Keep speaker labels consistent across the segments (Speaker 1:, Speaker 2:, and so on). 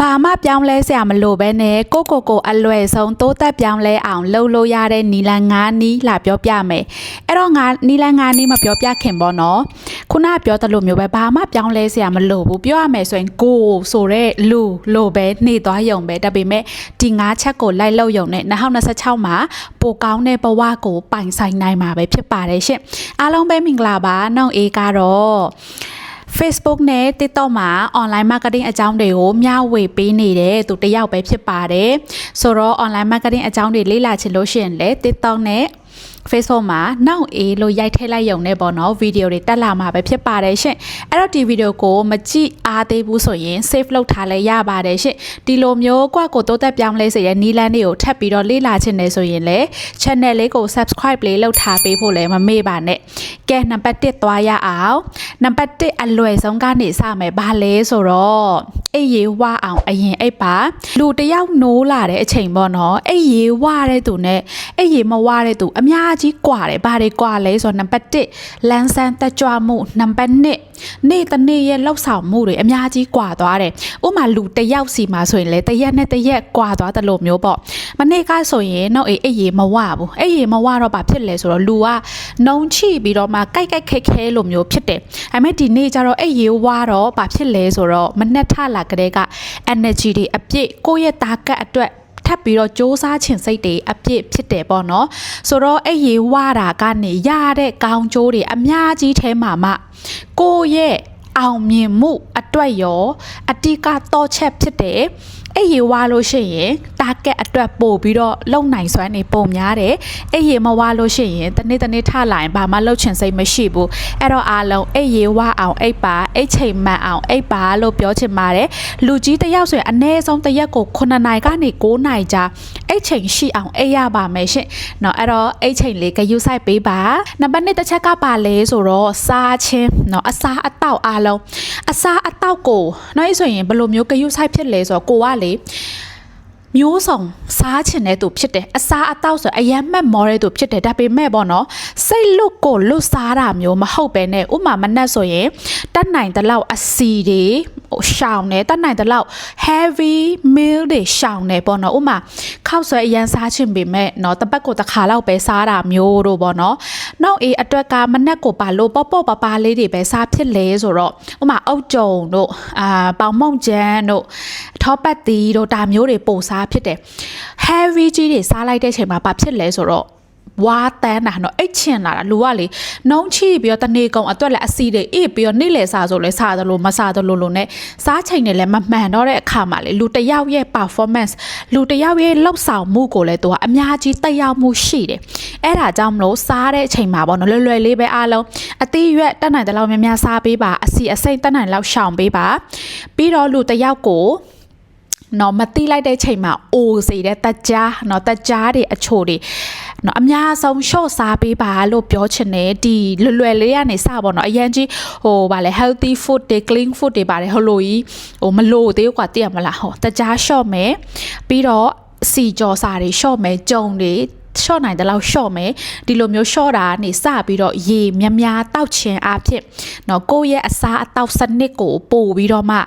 Speaker 1: ဘာမှပြောင်းလဲစရာမလိုပဲနဲ့ကိုကိုကိုအလွယ်ဆုံးတိုးတက်ပြောင်းလဲအောင်လှုပ်လို့ရတဲ့နီလန်ငါးနီးလာပြောပြမယ်အဲ့တော့ငါနီလန်ငါးနီးမပြောပြခင်ပေါ့နော်ခုနကပြောသလိုမျိုးပဲဘာမှပြောင်းလဲစရာမလိုဘူးပြောရမယ်ဆိုရင်ကိုဆိုတဲ့လူလိုပဲနေသွားရုံပဲဒါပေမဲ့ဒီငါးချက်ကိုလိုက်လို့ရုံနဲ့2026မှာပိုကောင်းတဲ့ဘဝကိုပိုင်ဆိုင်နိုင်မှာပဲဖြစ်ပါတယ်ရှင်အားလုံးပဲမင်္ဂလာပါနှောင့်အေးကတော့ Facebook နဲ့ TikTok မှာ online marketing အကြောင်းတွေကိုမျှဝေပေးနေတဲ့သူတစ်ယောက်ပဲဖြစ်ပါတယ်။ဆိုတော့ online marketing အကြောင်းတွေလေ့လာချင်လို့ရှိရင်လည်း TikTok နဲ့ Facebook မှာနောက်အေးလို့ရိုက်ထည့်လိုက်ရုံနဲ့ပေါ့နော်ဗီဒီယိုတွေတက်လာမှာပဲဖြစ်ပါတယ်ရှင်အဲ့တော့ဒီဗီဒီယိုကိုမကြည့်အားသေးဘူးဆိုရင် save လုပ်ထားလဲရပါတယ်ရှင်ဒီလိုမျိုးကွက်ကိုတိုးတက်ပြောင်းလဲစေတဲ့နီလန်းတွေကိုထပ်ပြီးတော့လေ့လာချင်တယ်ဆိုရင်လည်း channel လေးကို subscribe လေးလုပ်ထားပေးဖို့လည်းမမေ့ပါနဲ့ကဲနံပါတ်1သွားရအောင်နံပါတ်1အလွယ်ဆုံးကနေစမယ်ဘာလဲဆိုတော့အိပ်ရေဝအောင်အရင်အိပ်ပါလူတယောက်နိုးလာတဲ့အချိန်ပေါ့နော်အိပ်ရေဝတဲ့သူနဲ့အိပ်ရေမဝတဲ့သူအများကြီးကွာတယ်ဘာတွေကွာလဲဆိုတော့နံပါတ်1လန်းဆန်းတက်ကြွမှုနံပါတ်2နေ့တစ်နေ့ရဲ့လှုပ်ဆောင်မှုတွေအများကြီးကွာသွားတယ်ဥပမာလူတစ်ယောက်စီမှာဆိုရင်လေတစ်ရက်နဲ့တစ်ရက်ကွာသွားတယ်လို့မျိုးပေါ့မနေ့ကဆိုရင်တော့အေးအေးရေမဝဘူးအေးရေမဝတော့ဘာဖြစ်လဲဆိုတော့လူကနှုံချိပြီးတော့မှကိုက်ကိုက်ခဲခဲလို့မျိုးဖြစ်တယ်ဒါပေမဲ့ဒီနေ့ကျတော့အေးရေဝတော့ဘာဖြစ်လဲဆိုတော့မနှက်ထလာကလေးက energy တွေအပြည့်ကိုယ့်ရဲ့တာကတ်အတွက် ပ်ပြီးတော့စ조사ချင်စိတ်တွေအပြည့်ဖြစ်တယ်ပေါ့နော်ဆိုတော့အဲ့ရေဝတာကနေရတဲ့ကောင်းကျိုးတွေအများကြီးထဲမှာမှကိုယ့်ရဲ့အောင်မြင်မှုအတွက်ရောအတိကတော့ချက်ဖြစ်တယ်အဲ့ရေဝါလို့ရှိရင်တာကက်အတွက်ပို့ပြီးတော့လုံနိုင်စွမ်းနေပုံများတယ်အဲ့ရေမဝါလို့ရှိရင်တနေ့တနေ့ထလာရင်ဘာမှလှုပ်ချင်စိတ်မရှိဘူးအဲ့တော့အားလုံးအဲ့ရေဝါအောင်အိပ်ပါအိတ်ချိန်မှန်အောင်အိပ်ပါလို့ပြောချင်ပါတယ်လူကြီးတစ်ယောက်ဆိုရင်အနည်းဆုံးတစ်ရက်ကို9နာရီကနေ9နာရီကြာအိတ်ချိန်ရှိအောင်အိပ်ရပါမယ်ရှင်เนาะအဲ့တော့အိတ်ချိန်လေးဂရုစိုက်ပေးပါနံပါတ်1တစ်ချက်ကပါလဲဆိုတော့စားချင်းเนาะအစားအသောက်အားလုံး အစားအသောက်ကိုเนาะအဲ့ဆိုရင်ဘယ်လိုမျိုးဂရုစိုက်ဖြစ်လဲဆိုတော့ကိုကလေမျိုးစုံစားချင်တဲ့သူဖြစ်တယ်အစားအသောက်ဆိုအယမ်းမက်မောတဲ့သူဖြစ်တယ်ဒါပေမဲ့ပေါ့နော်စိတ်လွတ်ကိုလွတ်စားတာမျိုးမဟုတ်ပဲနဲ့ဥမာမနဲ့ဆိုရင်တတ်နိုင်တဲ့လောက်အစီတွေဟိုရှောင်တယ်တတ်နိုင်တဲ့လောက် heavy meal တွေရှောင်တယ်ပေါ့နော်ဥမာခောက်ဆွဲအရန်စားချင်ပေမဲ့เนาะတပတ်ကိုတစ်ခါလောက်ပဲစားတာမျိုးတို့ပေါ့နော် နောက်အေးအတွက်ကမနဲ့ကိုပါလို့ပေါ့ပေါ့ပပလေးတွေပဲစားဖြစ်လဲဆိုတော့ဥမာအုတ်ကြုံတို့အာပေါင်မုံကျန်းတို့ထောပတ်တီတို့ဒါမျိုးတွေပို့စားဖြစ်တယ် heavy ကြီးတွေစားလိုက်တဲ့ချိန်မှာဘာဖြစ်လဲဆိုတော့ ဝါတန်းတာနော်အိတ်ချင်လာတာလူကလေနှုံးချိပြီးတော့တနေကုန်အတွက်လည်းအစီတွေအေးပြီးတော့နေ့လယ်စားဆိုလဲစားသလိုမစားသလိုလိုနဲ့စားချိန်နဲ့လည်းမမှန်တော့တဲ့အခါမှာလေလူတယောက်ရဲ့ performance လူတယောက်ရဲ့လှုပ်ဆောင်မှုကိုလည်းသူကအများကြီးတက်ရောက်မှုရှိတယ်အဲ့ဒါကြောင့်မလို့စားတဲ့အချိန်မှာပေါ့နော်လွယ်လွယ်လေးပဲအားလုံးအသေးရွက်တက်နိုင်တဲ့လောက်များများစားပေးပါအစီအစိမ့်တက်နိုင်လောက်ရှောင်ပေးပါပြီးတော့လူတယောက်ကိုနော်မတိလိုက်တဲ့ချိန်မှာအိုစေတဲ့တက်ကြားနော်တက်ကြားတွေအချိုတွေ နော်အများဆုံး short စားပေးပါလို့ပြောချင်တယ်ဒီလွယ်လွယ်လေးကနေစပါတော့အရင်ကြီးဟိုဗာလဲ healthy food တွေ clean food တွေပါတယ်ဟိုလိုကြီးဟိုမလို့သေးဘူးကွာသိရမလားဟောတက်ကြား short မယ်ပြီးတော့စီကြော်စာတွေ short မယ်ကြုံတွေရှော့နိုင်တဲ့လောက်ရှော့မယ်ဒီလိုမျိုးရှော့တာကနေစပြီးတော့ရေများများတောက်ချင်အားဖြင့်เนาะကိုယ့်ရဲ့အစားအသောက်စနစ်ကိုပို့ပြီးတော့မှ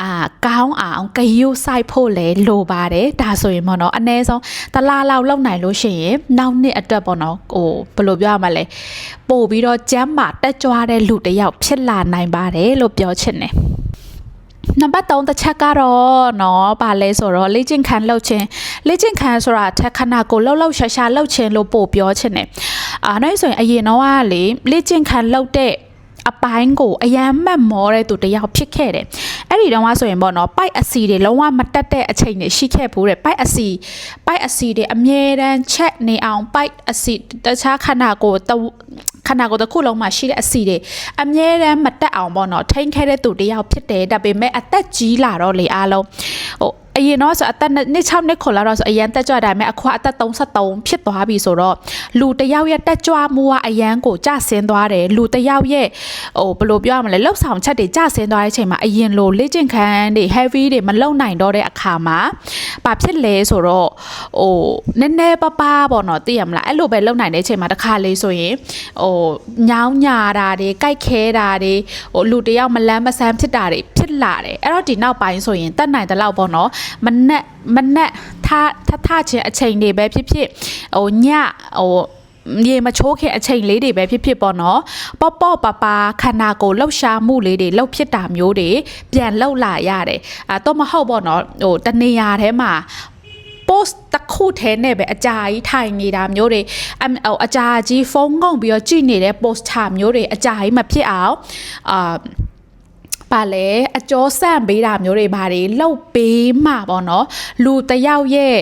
Speaker 1: အာကောင်းအောင်ဂရုစိုက်ဖို့လဲလိုပါတယ်ဒါဆိုရင်ပေါ့နော်အနည်းဆုံးတလားလောက်လောက်နိုင်လို့ရှိရင်နောက်နှစ်အတွက်ပေါ့နော်ဟိုဘယ်လိုပြောရမလဲပို့ပြီးတော့ကျမ်းမာတက်ကြွတဲ့လူတစ်ယောက်ဖြစ်လာနိုင်ပါတယ်လို့ပြောချင်တယ်နံပါတ်3တစ်ချက်ကတော့เนาะပါလဲဆိုတော့လေ့ကျင့်ခန်းလှုပ်ခြင်းလေ့ကျင့်ခန်းဆိုတာထက်ခဏကိုလှုပ်လှုပ်ရှာရှာလှုပ်ခြင်းလို့ပို့ပြောချင်တယ်အာနောက်ဆိုရင်အရင်တော့ကလေလေ့ကျင့်ခန်းလှုပ်တဲ့ အပိုင်းကိုအယမ်းမှတ်မောတဲ့သူတယောက်ဖြစ်ခဲ့တယ်အဲ့ဒီတော့ကဆိုရင်ပေါ့နော်ပိုက်အစီတွေလုံးဝမတက်တဲ့အချိန်တွေရှိခဲ့ဘူးတဲ့ပိုက်အစီပိုက်အစီတွေအမြဲတမ်းချက်နေအောင်ပိုက်အစီတခြားခန္ဓာကိုယ်ခန္ဓာကိုယ်တစ်ခုလုံးမှာရှိတဲ့အစီတွေအမြဲတမ်းမတက်အောင်ပေါ့နော်ထိန်းခဲတဲ့သူတယောက်ဖြစ်တယ်ဒါပေမဲ့အသက်ကြီးလာတော့လေအားလုံးဟို အရင်တော့ဆိုအသက်နှစ်6နှစ်ခွန်လာတော့ဆိုအရန်တက်ကြွဒါပေမဲ့အခုအသက်33ဖြစ်သွားပြီဆိုတော့လူတယောက်ရဲ့တက်ကြွမှုကအရန်ကိုကျဆင်းသွားတယ်လူတယောက်ရဲ့ဟိုဘယ်လိုပြောရမလဲလှုပ်ဆောင်ချက်တွေကျဆင်းသွားတဲ့အချိန်မှာအရင်လိုလေ့ကျင့်ခန်းတွေ heavy တွေမလုံနိုင်တော့တဲ့အခါမှာ ဘာဖြစ်လဲဆိုတော့ဟိုနည်းနည်းပပပေါ့နော်သိရမလားအဲ့လိုပဲလုံနိုင်တဲ့အချိန်မှာတစ်ခါလေးဆိုရင်ဟိုညောင်းညာတာတွေကြိုက်ခဲတာတွေဟိုလူတယောက်မလန်းမဆန်းဖြစ်တာတွေဖြစ်လာတယ်အဲ့တော့ဒီနောက်ပိုင်းဆိုရင်တက်နိုင်တဲ့လောက်ပေါ့နော်မနက်မနက်ထားထထချင်းအချိန်တွေပဲဖြစ်ဖြစ်ဟိုညဟို ရေမချိုးခင်အချိန်လေးတွေပဲဖြစ်ဖြစ်ပေါ့နော်ပေါ့ပေါ့ပါပါခန္ဓာကိုယ်လှုပ်ရှားမှုလေးတွေလှုပ်ဖြစ်တာမျိုးတွေပြန်လှုပ်လာရတယ်အဲတော့မဟုတ်ပေါ့နော်ဟိုတနေရာထဲမှာ post တစ်ခုထဲနဲ့ပဲအကြာကြီးထိုင်နေတာမျိုးတွေအမ်ဟိုအကြာကြီးဖုန်းငုံပြီးတော့ကြည့်နေတဲ့ poster မျိုးတွေအကြာကြီးမဖြစ်အောင်အာ ပါလေအကျော်ဆန့်ပေးတာမျိုးတွေဘာတွေလှုပ်ပေးမှပေါ့နော်လူတစ်ယောက်ရဲ့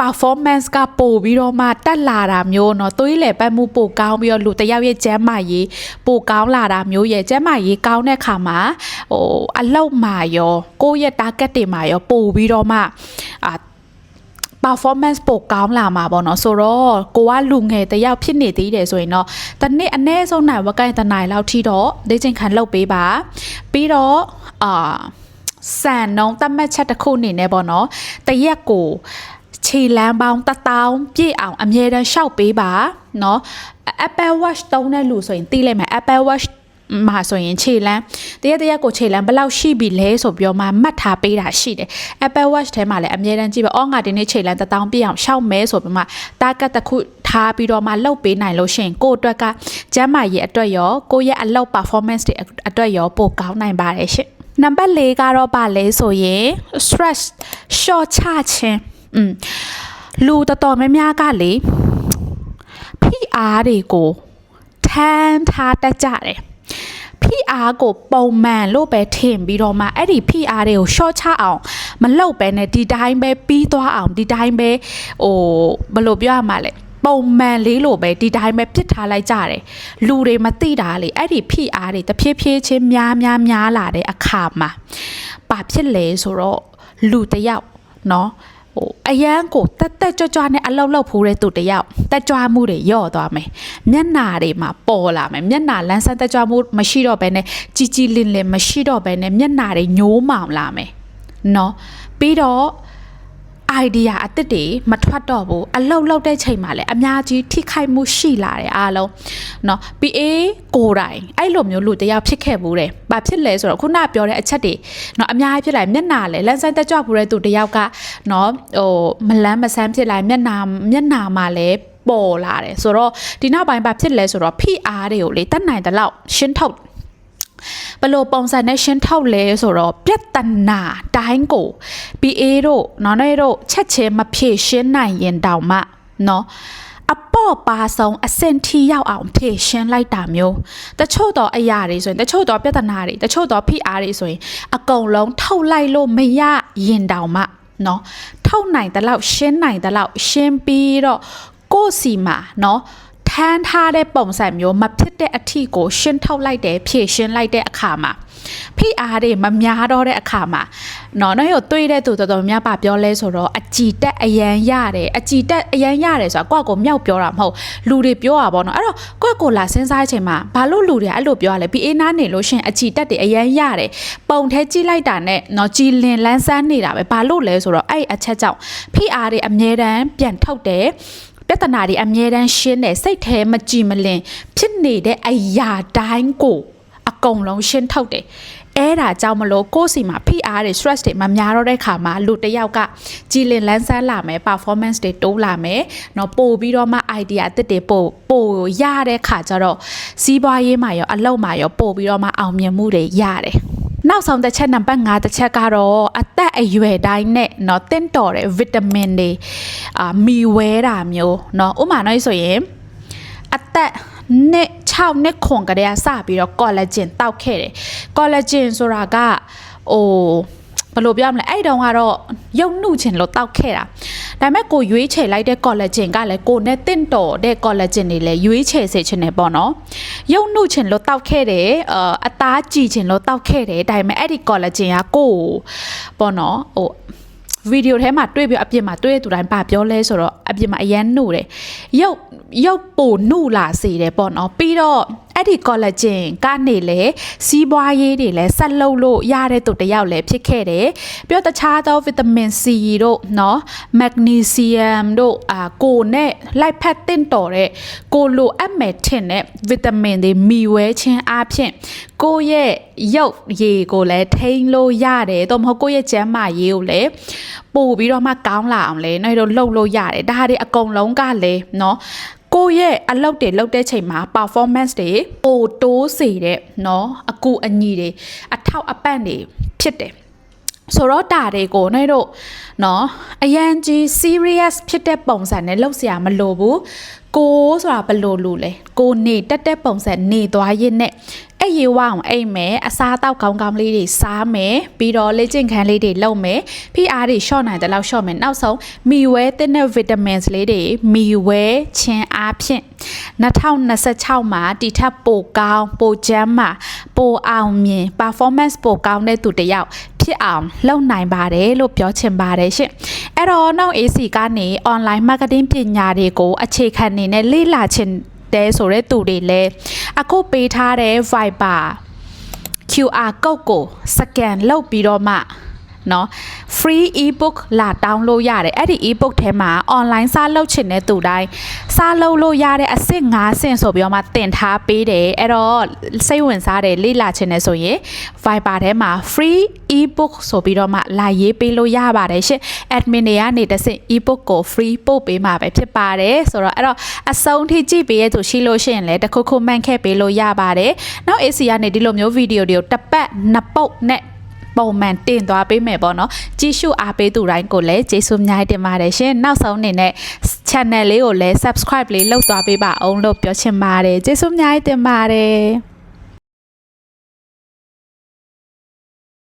Speaker 1: performance ကပို့ပြီးတော့မှတက်လာတာမျိုးเนาะသွေးလေပတ်မှုပို့ကောင်းပြီးတော့လူတစ်ယောက်ရဲ့ကျန်းမာရေးပို့ကောင်းလာတာမျိုးရဲ့ကျန်းမာရေးကောင်းတဲ့ခါမှာဟိုအလောက်မှာရောကိုယ့်ရဲ့ target တွေမှာရောပို့ပြီးတော့မှအာ performance ပိုကောင်းလာမှာပေါ့နော်ဆိုတော့ကိုကလူငယ်တယောက်ဖြစ်နေသေးတယ်ဆိုရင်တော့တနေ့အနည်းဆုံးနိုင်ဝက်ကိုင်းတနိုင်လောက်ထိတော့လေ့ကျင့်ခံလုပ်ပေးပါပြီးတော့အာစံနှုံးတတ်မှတ်ချက်တစ်ခုအနေနဲ့ပေါ့နော်တရက်ကိုခြေလမ်းပေါင်းတစ်တောင်းပြည့်အောင်အမြဲတမ်းရှောက်ပေးပါเนาะ Apple Watch သုံးတဲ့လူဆိုရင်သိလိုက်မယ် Apple Watch မှာဆိုရင်ခြေလမ်းတရက်တရက်ကိုခြေလမ်းဘယ်လောက်ရှိပြီလဲဆိုပြီးတော့မှမှတ်ထားပေးတာရှိတယ် Apple Watch ထဲမှာလည်းအမြဲတမ်းကြည့်ပါအော်ငါဒီနေ့ခြေလမ်းတစ်တောင်းပြည့်အောင်ရှောက်မဲဆိုပြီးမှ target တစ်ခုထားပြီးတော့မှလှုပ်ပေးနိုင်လို့ရှိရင်ကိုယ့်အတွက်ကကျန်းမာရေးအတွက်ရောကိုယ့်ရဲ့အလုပ် performance တွေအတွက်ရောပိုကောင်းနိုင်ပါတယ်ရှင်နံပါတ်၄ကတော့ပါလဲဆိုရင် stress short ချခြင်းอืมလူတော်တော်များများကလေဖိအားတွေကိုထမ်းထားတတ်ကြတယ် ဖိအားကိုပုံမှန်လို့ပဲထင်ပြီးတော့မှအဲ့ဒီဖိအားတွေကို short ချအောင်မလုပ်ပဲနဲ့ဒီတိုင်းပဲပြီးသွားအောင်ဒီတိုင်းပဲဟိုဘယ်လိုပြောရမှာလဲပုံမှန်လေးလိုပဲဒီတိုင်းပဲပြစ်ထားလိုက်ကြတယ်လူတွေမသိတာလေအဲ့ဒီဖိအားတွေတဖြည်းဖြည်းချင်းများများများလာတဲ့အခါမှာဘာဖြစ်လဲဆိုတော့လူတစ်ယောက်เนาะဟို အယမ်းကိုတက်တက်ကြွကြွနဲ့အလောက်လောက်ဖိုးတဲ့သူတယောက်တက်ကြွမှုတွေယော့သွားမယ်မျက်နာတွေမှာပေါ်လာမယ်မျက်နာလန်းဆန်းတက်ကြွမှုမရှိတော့ဘဲနဲ့ជីជីလင်းလင်းမရှိတော့ဘဲနဲ့မျက်နာတွေညိုးမောင်လာမယ်နော်ပြီးတော့ idea အသစ်တွေမထွက်တော့ဘူးအလောက်လောက်တဲ့ချိန်မှာလည်းအများကြီးထိခိုက်မှုရှိလာတယ်အားလုံးเนาะ PA ကိုယ်တိုင်အဲ့လိုမျိုးလူတယောက်ဖြစ်ခဲ့ဘူးတယ်။ဘာဖြစ်လဲဆိုတော့ခုနပြောတဲ့အချက်တွေเนาะအများကြီးဖြစ်လာမျက်နာလဲလန်းဆိုင်တက်ကြွဘူးတဲ့သူတယောက်ကเนาะဟိုမလန်းမဆန်းဖြစ်လာမျက်နာမျက်နာမှာလည်းပေါ်လာတယ်ဆိုတော့ဒီနောက်ပိုင်းဘာဖြစ်လဲဆိုတော့ PR တွေကိုလေတတ်နိုင်တဲ့လောက်ရှင်းထုတ် ဘလို့ပုံစံနဲ့ရှင်းထုတ်လဲဆိုတော့ပြဿနာတိုင်းကို PA တို့နော်နေတို့ချက်ချင်းမဖြေရှင်းနိုင်ရင်တောင်မှနော်အပေါ့ပါဆုံးအစင်ထီရောက်အောင်ဖြေရှင်းလိုက်တာမျိုးတချို့တော့အရာတွေဆိုရင်တချို့တော့ပြဿနာတွေတချို့တော့ PR တွေဆိုရင်အကုန်လုံးထုတ်လိုက်လို့မရရင်တောင်မှနော်ထုတ်နိုင်တဲ့လောက်ရှင်းနိုင်တဲ့လောက်ရှင်းပြီးတော့ကိုယ့်စီမှာနော် ထမ်းထားတဲ့ပုံစံမျိုးမဖြစ်တဲ့အထီကိုရှင်းထုတ်လိုက်တယ်ဖြည့်ရှင်းလိုက်တဲ့အခါမှာဖိအားတွေမများတော့တဲ့အခါမှာနော်နော်ရတွေးတဲ့သူတော်တော်များပါပြောလဲဆိုတော့အကြည်တက်အရန်ရတယ်အကြည်တက်အရန်ရတယ်ဆိုတာကိုယ့်ကိုမြောက်ပြောတာမဟုတ်လူတွေပြောတာပေါ့နော်အဲ့တော့ကိုယ့်ကိုလာစဉ်းစားချိန်မှာဘာလို့လူတွေအဲ့လိုပြောရလဲပြီးအေးနားနေလို့ရှင်အကြည်တက်တွေအရန်ရတယ်ပုံထဲကြည့်လိုက်တာနဲ့နော်ကြည်လင်လန်းဆန်းနေတာပဲဘာလို့လဲဆိုတော့အဲ့အချက်ကြောင့်ဖိအားတွေအမြဲတမ်းပြန်ထုတ်တယ် ပြဿနာတွေအမြဲတမ်းရှင်းတယ်စိတ်ထဲမကြည်မလင်ဖြစ်နေတဲ့အရာတိုင်းကိုအကုန်လုံးရှင်းထုတ်တယ်အဲ့ဒါကြောင့်မလို့ကိုယ့်စီမှာ PR တွေ stress တွေမများတော့တဲ့ခါမှာလူတစ်ယောက်ကကြည်လင်လန်းဆန်းလာမယ် performance တွေတိုးလာမယ်เนาะပို့ပြီးတော့မှ idea အသစ်တွေပို့ပို့ရတဲ့ခါကျတော့စီးပွားရေးမှာရောအလုပ်မှာရောပို့ပြီးတော့မှအောင်မြင်မှုတွေရတယ် နောက်ဆုံးတစ်ချက်နံပါတ်5တစ်ချက်ကတော့အသက်အရွယ်တိုင်းနဲ့เนาะတင့်တော်တဲ့ဗီတာမင်တွေအာမီဝဲတာမျိုးเนาะဥပမာnói ဆိုရင်အသက်နှစ်6နှစ်ခွန်ကလေးကစပြီးတော့ collagen တောက်ခဲ့တယ် collagen ဆိုတာကဟို ဘယ်လိုပြောမလဲအဲ့တုန်းကတော့ရုပ်နှုချင်လို့တောက်ခဲ့တာဒါပေမဲ့ကိုရွေးချယ်လိုက်တဲ့ collagen ကလည်းကိုနဲ့တင့်တော်တဲ့ collagen တွေလည်းရွေးချယ်စေချင်တယ်ပေါ့နော်ရုပ်နှုချင်လို့တောက်ခဲ့တယ်အအသားကြည်ချင်လို့တောက်ခဲ့တယ်ဒါပေမဲ့အဲ့ဒီ collagen ကကိုပေါ့နော်ဟိုဗီဒီယိုထဲမှာတွေ့ပြီးအပြင်မှာတွေ့တဲ့သူတိုင်းပါပြောလဲဆိုတော့အပြင်မှာအရန်နှုတ်တယ်ရုပ်ရုပ်ပိုနှုလာစေတယ်ပေါ့နော်ပြီးတော့ အဲ့ဒီ collagen ကနေလေစီးပွားရေးတွေလည်းဆက်လုပ်လို့ရတဲ့သူတစ်ယောက်လည်းဖြစ်ခဲ့တယ်ပြီးတော့တခြားသော vitamin C တို့เนาะ magnesium တို့အာကိုနဲ့လိုက်ဖက်တင့်တော်တဲ့ကိုလိုအပ်မယ်ထင်တဲ့ vitamin တွေမီဝဲခြင်းအပြင်ကိုယ့်ရဲ့ရုပ်ရည်ကိုလည်းထိန်းလို့ရတယ်တော့မဟုတ်ကိုယ့်ရဲ့ကျန်းမာရေးကိုလည်းပို့ပြီးတော့မှကောင်းလာအောင်လေနောက်တော့လှုပ်လို့ရတယ်ဒါတွေအကုန်လုံးကလည်းเนาะ ကိုယ့်ရဲ့အလုပ်တွေလုပ်တဲ့ချိန်မှာ performance တွေပိုတိုးစေတဲ့เนาะအကူအညီတွေအထောက်အပံ့တွေဖြစ်တယ်ဆိုတော့တာတွေကိုနှဲ့တို့နော်အရန်ကြီး serious ဖြစ်တဲ့ပုံစံနဲ့လှုပ်เสียမလိုဘူးကိုဆိုတာဘယ်လိုလူလဲကိုနေတက်တက်ပုံစံနေသွားရင်းနဲ့ အဲ့ရေဝအောင်အိမ်မယ်အစားအသောက်ကောင်းကောင်းလေးတွေစားမယ်ပြီးတော့လေ့ကျင့်ခန်းလေးတွေလုပ်မယ်ဖိအားတွေ short နိုင်တဲ့လောက် short မယ်နောက်ဆုံးမီဝဲတဲ့ vitamins လေးတွေမီဝဲခြင်းအားဖြင့်2026မှာတီထပ်ပိုကောင်းပိုကျန်းမာပိုအောင်မြင် performance ပိုကောင်းတဲ့သူတစ်ယောက်ဖြစ်အောင်လုပ်နိုင်ပါတယ်လို့ပြောချင်ပါတယ်ရှင်အဲ့တော့နောက် AC ကနေ online marketing ပညာတွေကိုအခြေခံနေနဲ့လေ့လာချင် တဲ့ဆိုတဲ့သူတွေလည်းအခုပေးထားတဲ့ Viber QR code ကို scan လုပ်ပြီးတော့မှ เนาะ free ebook လာ download ရတယ်အဲ့ဒီ ebook ထဲမှာ online စာလုပ်ချင်တဲ့သူတိုင်းစာလုပ်လို့ရတဲ့အဆင့်5ဆင့်ဆိုပြီးတော့မှတင်ထားပေးတယ်အဲ့တော့စိတ်ဝင်စားတယ်လေ့လာချင်တယ်ဆိုရင် Viber ထဲမှာ free ebook ဆိုပြီးတော့မှလာရေးပေးလို့ရပါတယ်ရှင် admin တွေကနေတစ်ဆင့် ebook ကို free ပို့ပေးမှာပဲဖြစ်ပါတယ်ဆိုတော့အဲ့တော့အဆုံးထိကြည့်ပေးရသူရှိလို့ရှိရင်လည်းတစ်ခုခုမှန်ခဲ့ပေးလို့ရပါတယ်နောက် AC ကနေဒီလိုမျိုးဗီဒီယိုတွေကိုတစ်ပတ်နှစ်ပုတ်နဲ့ ပုံမှန်တင်သွားပေးမယ်ပေါ့နော်ကြည့်ရှုအားပေးသူတိုင်းကိုလည်းကျေးဇူးများတင်ပါတယ်ရှင်နောက်ဆုံးအနေနဲ့ channel လေးကိုလည်း subscribe လေးလုပ်သွားပေးပါအောင်လို့ပြောချင်ပါတယ်ကျေးဇူးများတင်ပါတယ်